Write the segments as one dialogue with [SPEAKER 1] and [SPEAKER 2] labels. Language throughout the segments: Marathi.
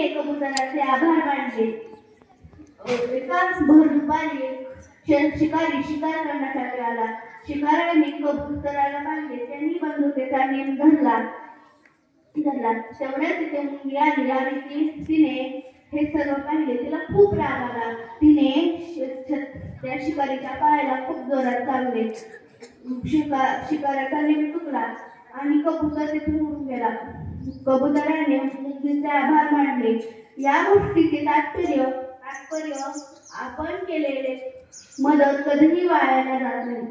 [SPEAKER 1] एकमेकांचे कबुतराचे आभार मानले एकाच भर दुपारी शिकारी शिकार करण्यासाठी आला शिकाऱ्याने कबुतराला पाहिले त्यांनी बंदुकीचा नेम धरला. धरला. तेवढ्यात तिथे मुलगी आली आणि ती तिने हे सर्व पाहिले. तिला खूप राग आला. तिने त्या शिकारीच्या पायाला खूप जोरात चालले. शिका शिकाऱ्याचा नेम तुकला आणि कबूतर तिथून उडून गेला. कबुतराने मुलीचे आभार मानले. या गोष्टीचे तात्पर्य तात्पर्य आपण केलेले मदत कधीही वायाला जात नाही.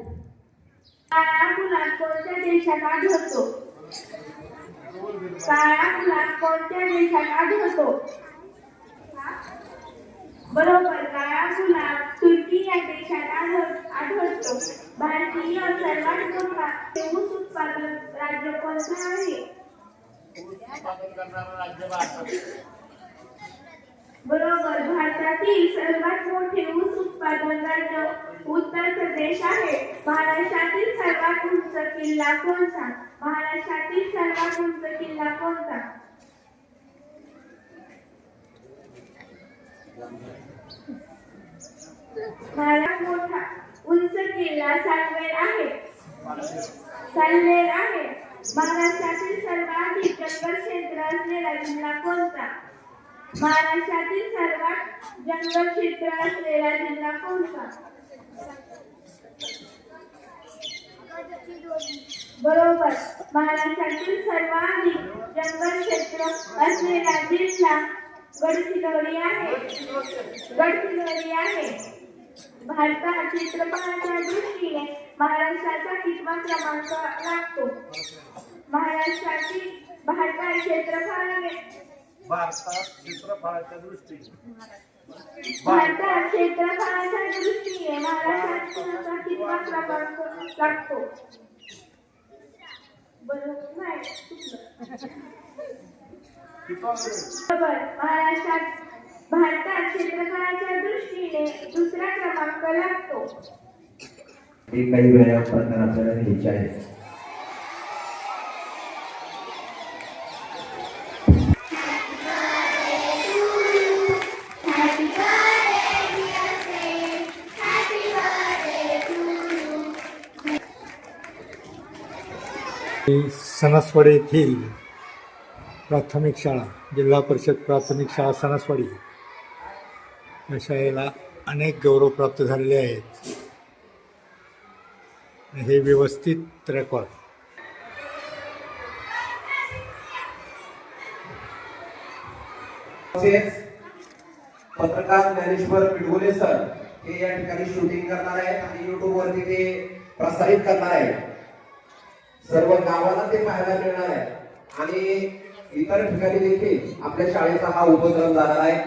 [SPEAKER 1] काळा मुलात कोणत्या देशात आढळतो काळा मुलात कोणत्या देशात आढळतो बरोबर काळा गुलाब तुर्की या देशात आढळतो भारतीय सर्वात मोठा ऊस उत्पादक राज्य कोणते आहे
[SPEAKER 2] उत्पादन करणारं राज्य भारत
[SPEAKER 1] बरोबर भारतातील सर्वात मोठे ऊस उत्पादन राज्य उत्तर प्रदेश आहे. महाराष्ट्रातील सर्वात उंच किल्ला कोणता? महाराष्ट्रातील सर्वात उंच किल्ला कोणता? सर्वात मोठा उंच किल्ला सालवेर आहे. सालवेर आहे. महाराष्ट्रातील सर्वाधिक जंगल क्षेत्र असलेला जिल्हा कोणता? महाराष्ट्रातील सर्वात जंगल क्षेत्र असलेला जिल्हा कोणता? बरोबर. महाराष्ट्रातील सर्वाधिक जंगल क्षेत्र असलेला जिल्हा गडचिरोली आहे. गडचिरोली आहे. भारतात चित्रपटाच्या दृष्टीने महाराष्ट्राचा कितवा क्रमांक लागतो? महाराष्ट्रातील भारतात क्षेत्रफळाने.
[SPEAKER 2] भारतात क्षेत्रफळाच्या दृष्टीने.
[SPEAKER 1] भारतात क्षेत्रफळाच्या दृष्टीने महाराष्ट्राचा कितवा क्रमांक लागतो? बरोबर नाही चुकलं. बरोबर महाराष्ट्रात भारतात क्षेत्रफळाच्या दृष्टीने दुसरा क्रमांक लागतो.
[SPEAKER 3] हे काही वेळा प्रकार आपल्याला घ्यायचे आहेत
[SPEAKER 4] सणसवाडी येथील प्राथमिक शाळा जिल्हा परिषद प्राथमिक शाळा सणसवाडी. या शाळेला अनेक गौरव प्राप्त झालेले आहेत. हे व्यवस्थित रेकॉर्ड
[SPEAKER 5] पत्रकार ज्ञानेश्वर पिडगोले सर हे या ठिकाणी शूटिंग करणार आहेत आणि युट्यूब वरती ते प्रसारित करणार आहेत. सर्व गावाला ते पाहायला मिळणार आहे. आणि इतर ठिकाणी देखील आपल्या शाळेचा हा उपक्रम जाणार आहे.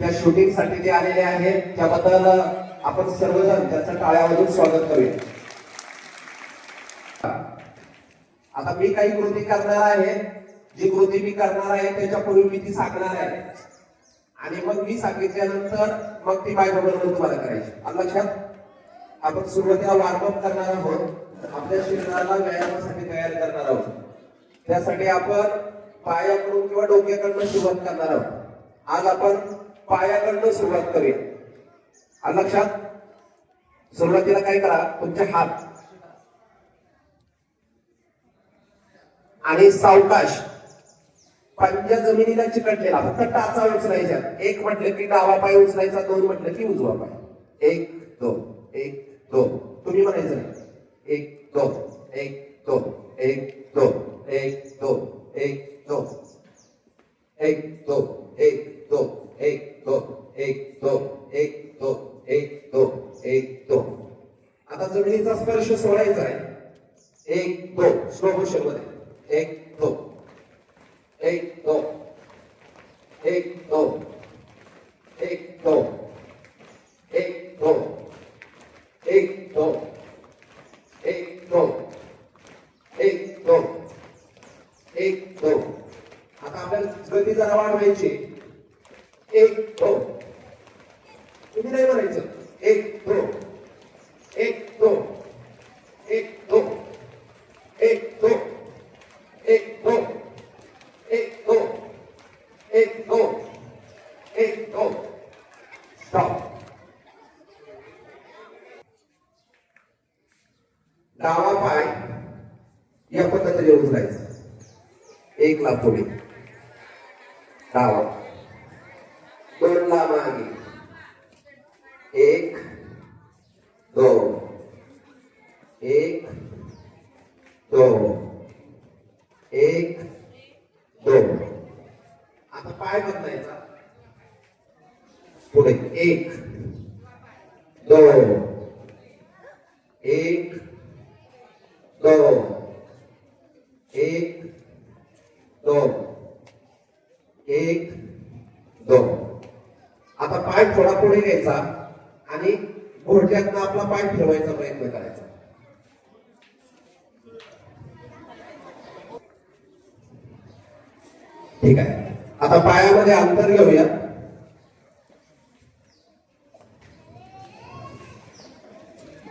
[SPEAKER 5] त्या शूटिंगसाठी ते आलेले आहेत. त्याबद्दल आपण सर्वजण त्याचं टाळ्यामधून स्वागत करूया. आता मी काही कृती करणार आहे. जी कृती मी करणार आहे त्याच्यापूर्वी मी ती सांगणार आहे. आणि मग मी सांगितल्यानंतर मग ती माझ्याबरोबर तुम्हाला करायची. लक्षात आपण सुरुवातीला वॉर्मअप करणार आहोत. आपल्या शरीराला व्यायामासाठी तयार करणार आहोत. त्यासाठी आपण पायाकडून किंवा डोक्याकडनं सुरुवात करणार आहोत. आज आपण पायाकडनं सुरुवात करूया. लक्षात? सुरुवातीला काय करा? तुमचे हात. आणि सावकाश. पंजा जमिनीला चिकटलेला फक्त टाचा उचलायच्या. एक म्हटलं की डावा पाय उचलायचा दोन म्हटलं की उजवा पाय. एक दोन. एक दोन. तुम्ही म्हणायचं नाही. एक दोन एक दोन एक दोन एक दोन एक दोन एक दोन एक दोन एक दोन एक दोन एक दोन एक दोन एक दोन आता जमिनीचा स्पर्श सोडायचा आहे एक दोन स्लो मोशनमध्ये एक दोन एक दोन एक दोन या पद्धतीने एक लाख पुढे. डावा दोन ला मागे. एक दोन. एक दोन. एक दोन. आता पाय बदलायचा. पुढे एक दोन. एक दोन. एक दोन. एक दोन. आता पाय थोडा पुढे घ्यायचा आणि घोट्यातनं आपला पाय ठेवायचा प्रयत्न करायचा. ठीक आहे. आता पायामध्ये अंतर घेऊया.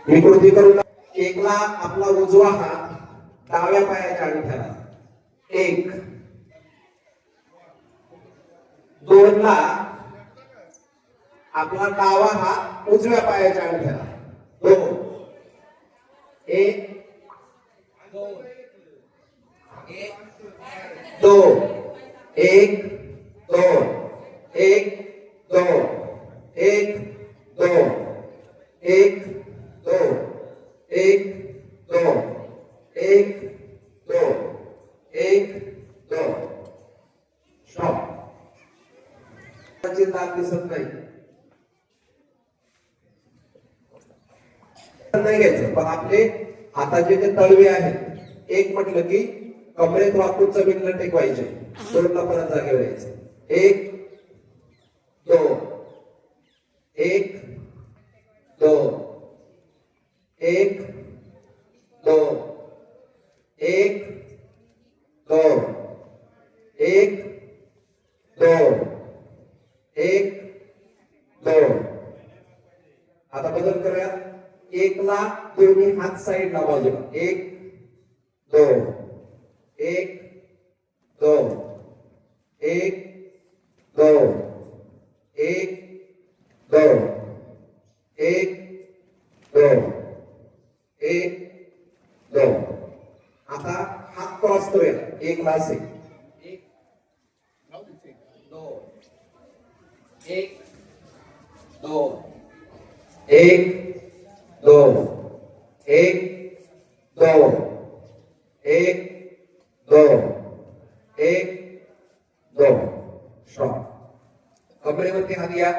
[SPEAKER 5] विकृती कृती करून एकला आपला उजवा हात. डाव्या पायाच्या अंगठ्याला. एक. दोनला. आपला डावा हा उजव्या पायाच्या अंगठ्याला. दोन. एक. दोन. एक. दोन. एक. दोन. एक. दोन. एक. दोन. एक. दोन. एक दोन एक दोन. स्टॉप दात दिसत नाही. नाही घ्यायचं पण आपले हाताचे जे तळवे आहेत एक म्हटलं की कमरेत वाकून जमीनला टेकवायचे दोनला परत जागेवर यायचं. एक दोन. एक दोन. एक दोन. एक दोन. एक दोन. एक दोन. आता बदल करूया. एकला दोन्ही हात साईडला बाजूला. एक दोन एक दोन एक दोन एक दोन एक दोन एक दोन आता हात क्रॉस करूया एक ला असेल एक दोन एक दोन एक दोन एक दोन एक दोन एक दोन स्ट्रॉंग कमरेवरती हात या.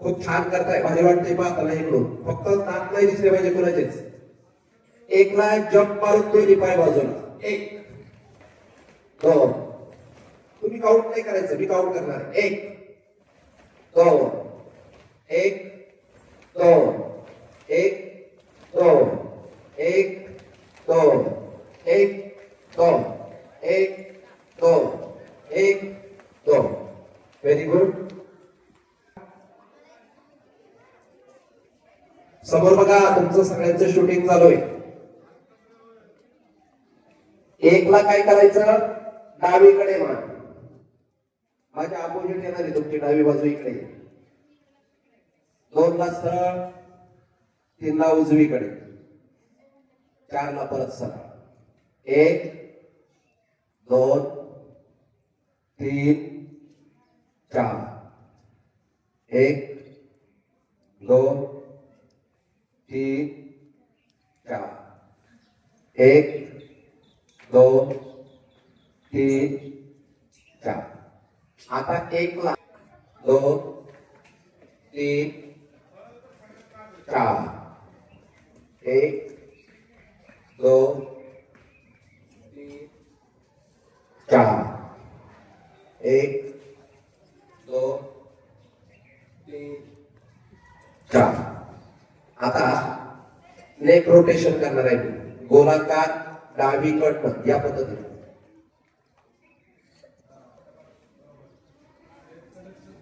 [SPEAKER 5] खूप छान करताय भारी वाटते पाहताना इकडून. फक्त नाक नाही दिसले पाहिजे कोणाचेच. एकला जम्प मारून दोन्ही पाय बाजूला. एक दोन. तुम्ही काउंट नाही करायचं मी काउंट करणार. एक दोन एक दोन एक दोन एक दोन एक दोन एक दोन एक दोन. व्हेरी गुड समोर बघा तुमचं सगळ्यांचं शूटिंग चालू आहे. एकला काय करायचं? डावीकडे मान माझ्या अपोजिट येणार आहे तुमची डावी बाजू इकडे. दोन ला सरळ तीन ला उजवीकडे. चार ला परत सरळ एक दोन तीन चार. एक दोन तीन चार. एक दोन तीन चार. आता एक लाख दोन तीन चार. एक दोन तीन चार. एक दोन तीन चार. आता नेक रोटेशन करणार आहे गोलाकार डावीकडनं या पद्धतीने.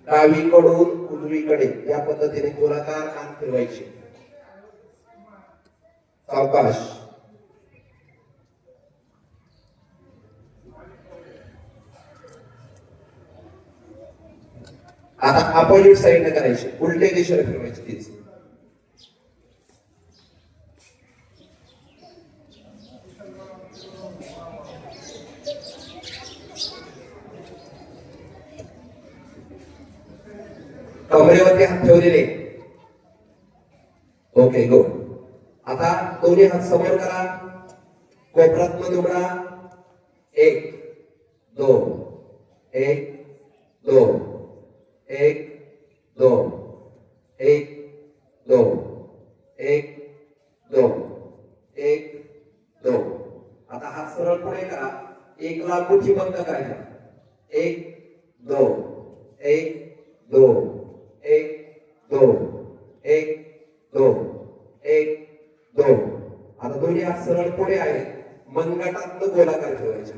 [SPEAKER 5] डावीकडून उजवीकडे या पद्धतीने गोलाकार कान फिरवायचे. सावकाश. आता अपोजिट साईडने करायचे. उलटे दिशेने फिरवायचे तीच कमरेवरती हात ठेवलेले ओके गो आता दोन्ही हात समोर करा कोपरात मध्ये उघडा एक दोन एक दोन एक दोन एक दोन एक दोन एक दोन आता हात सरळ पुढे करा एक ला बंद करायला एक दोन एक दोन एक दोन एक दोन एक दोन. आता दोन्ही हात सरळ पुढे आहे मनगटातनं गोलाकार ठेवायच्या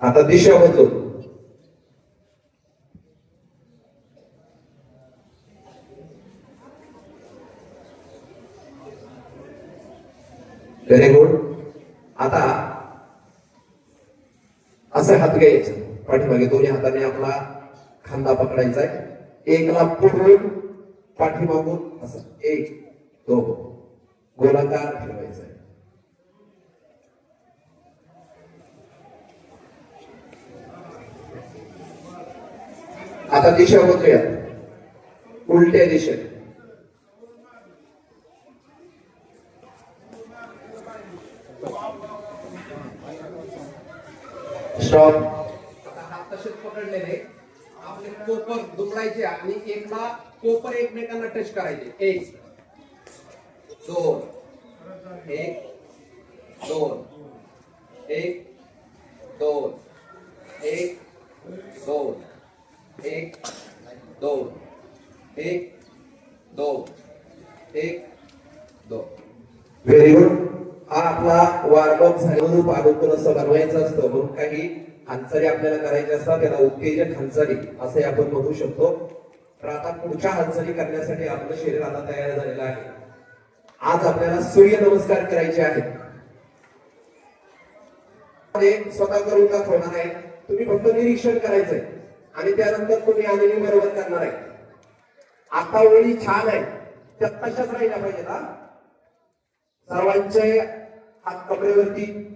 [SPEAKER 5] आता दिशा बदलून. व्हेरी गुड आता असं हात घ्यायचं. पाठीमागे दोन्ही हाताने आपला खांदा पकडायचा आहे. एकला पुढून पाठीमागून असं एक तो गोलाकार ठेवायचा आहे. आता दिशा बदलूया उलट्या दिशेने. स्टॉप आता हात तसेच पकडलेले. आपले कोपर दुमडायचे आणि एकदा कोपर एकमेकांना टच करायचे. एक दोन एक दोन एक दोन एक दोन एक दोन एक दोन एक दोन. व्हेरी गुड हा आपला वार्म झाला. म्हणून असं बनवायचं असतं. म्हणून काही हालचाली आपल्याला करायच्या असतात त्याला उत्तेजक हालचाली असे आपण म्हणू शकतो. तर आता पुढच्या हालचाली करण्यासाठी आपलं शरीर आता तयार झालेलं आहे. आज आपल्याला सूर्य नमस्कार करायचे आहेत. स्वतः करून दाखवणार आहे. तुम्ही फक्त निरीक्षण करायचंय. आणि त्यानंतर तुम्ही आलेली बरोबर करणार आहे. आता वेळी छान आहे. त्या तशाच राहिल्या पाहिजेत सर्वांचे हात कपड्यावरती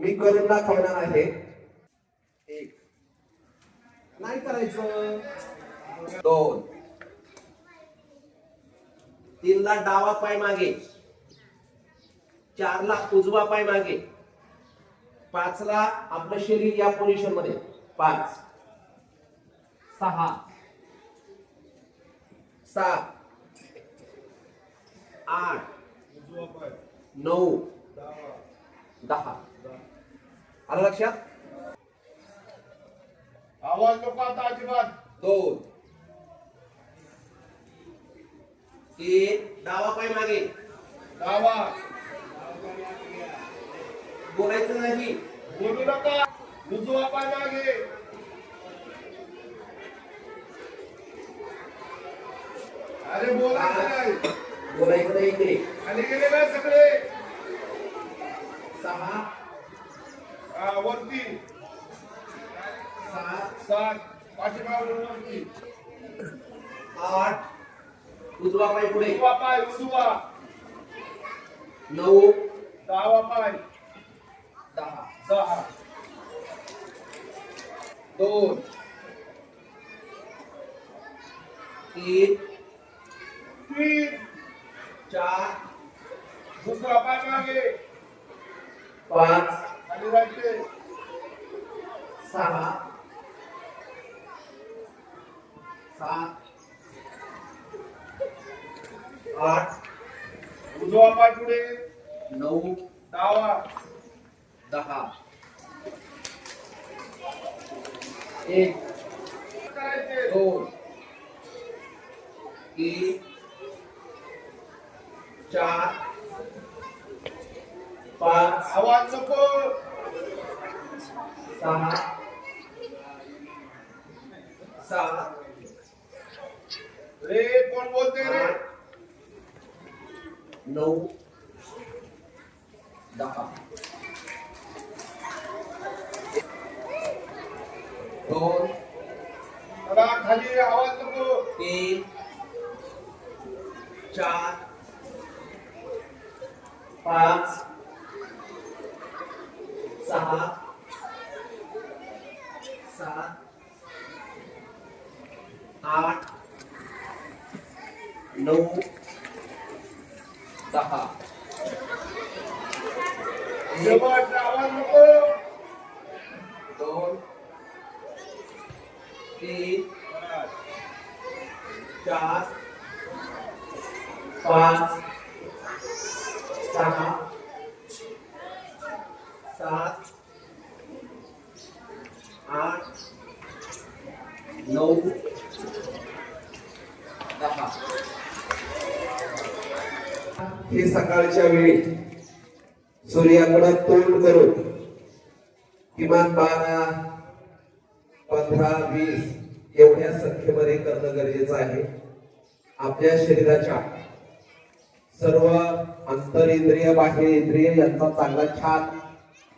[SPEAKER 5] मी करून दाखवणार आहे. एक. नाही करायचं. दोन. तीनला डावा पाय मागे. चारला उजवा पाय मागे. पाचला आपलं शरीर या पोझिशनमध्ये. पाच. सहा. सात. आठ. नऊ. दहा. आलं लक्षात?
[SPEAKER 2] आवाज नको आता अजिबात.
[SPEAKER 5] दोन. तीन. डावा पाय मागे.
[SPEAKER 2] डावा.
[SPEAKER 5] बोलायचं नाही.
[SPEAKER 2] बोलू नका. उजवा पाय मागे. अरे बोलायचं नाही.
[SPEAKER 5] बोलायचं नाही इकडे.
[SPEAKER 2] खाली गेले ना सगळे
[SPEAKER 5] सहा
[SPEAKER 2] हा, वरती
[SPEAKER 5] सात
[SPEAKER 2] सात पाठीमागून वरती
[SPEAKER 5] आठ उजवा पाय पुढे
[SPEAKER 2] उजवा पाय उजवा.
[SPEAKER 5] नऊ.
[SPEAKER 2] डावा पाय.
[SPEAKER 5] दहा.
[SPEAKER 2] सहा
[SPEAKER 5] दोन. तीन.
[SPEAKER 2] तीन.
[SPEAKER 5] चार.
[SPEAKER 2] दुसरा पाय मागे.
[SPEAKER 5] पाच.
[SPEAKER 2] खाली राहते
[SPEAKER 5] सहा. सात. आठ.
[SPEAKER 2] उजवा पुढे.
[SPEAKER 5] नऊ.
[SPEAKER 2] डावा.
[SPEAKER 5] दहा. एक. दोन. तीन. चार. पाच.
[SPEAKER 2] आवाज नको.
[SPEAKER 5] सहा. सात.
[SPEAKER 2] रे कोण बोलते रे?
[SPEAKER 5] नऊ दहा. दोन
[SPEAKER 2] खाली आवाज नको
[SPEAKER 5] तीन चार पाच सहा सात आठ नऊ दहा
[SPEAKER 2] शेवट आवाज नको
[SPEAKER 5] दोन तीन चार पाच सहा सात आठ नऊ दहा. हे सकाळच्या वेळी सूर्याकडे तोंड करून किमान बारा पंधरा वीस एवढ्या संख्येमध्ये करणं गरजेचं आहे. आपल्या शरीराच्या सर्व अंतरेंद्रिय बाह्य इंद्रिय यांचा चांगला छान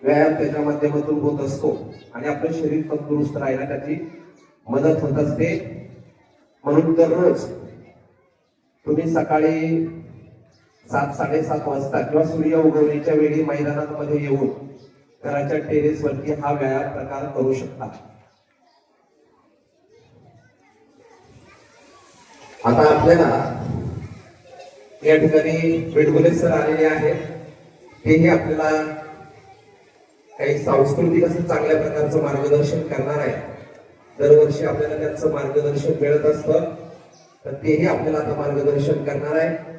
[SPEAKER 5] व्यायाम त्याच्या माध्यमातून होत असतो. आणि आपलं शरीर तंदुरुस्त राहायला त्याची मदत होत असते. म्हणून दररोज तुम्ही सकाळी सात साडेसात वाजता किंवा सूर्य उगवण्याच्या वेळी मैदानामध्ये येऊन घराच्या टेरेस वरती हा व्यायाम प्रकार करू शकता. आता आपल्याला या ठिकाणी बिडगुले सर आलेले आहेत. तेही आपल्याला काही सांस्कृतिक असं चांगल्या प्रकारचं मार्गदर्शन करणार आहे. दरवर्षी आपल्याला त्यांचं मार्गदर्शन मिळत असतं. तर तेही आपल्याला आता मार्गदर्शन करणार आहे.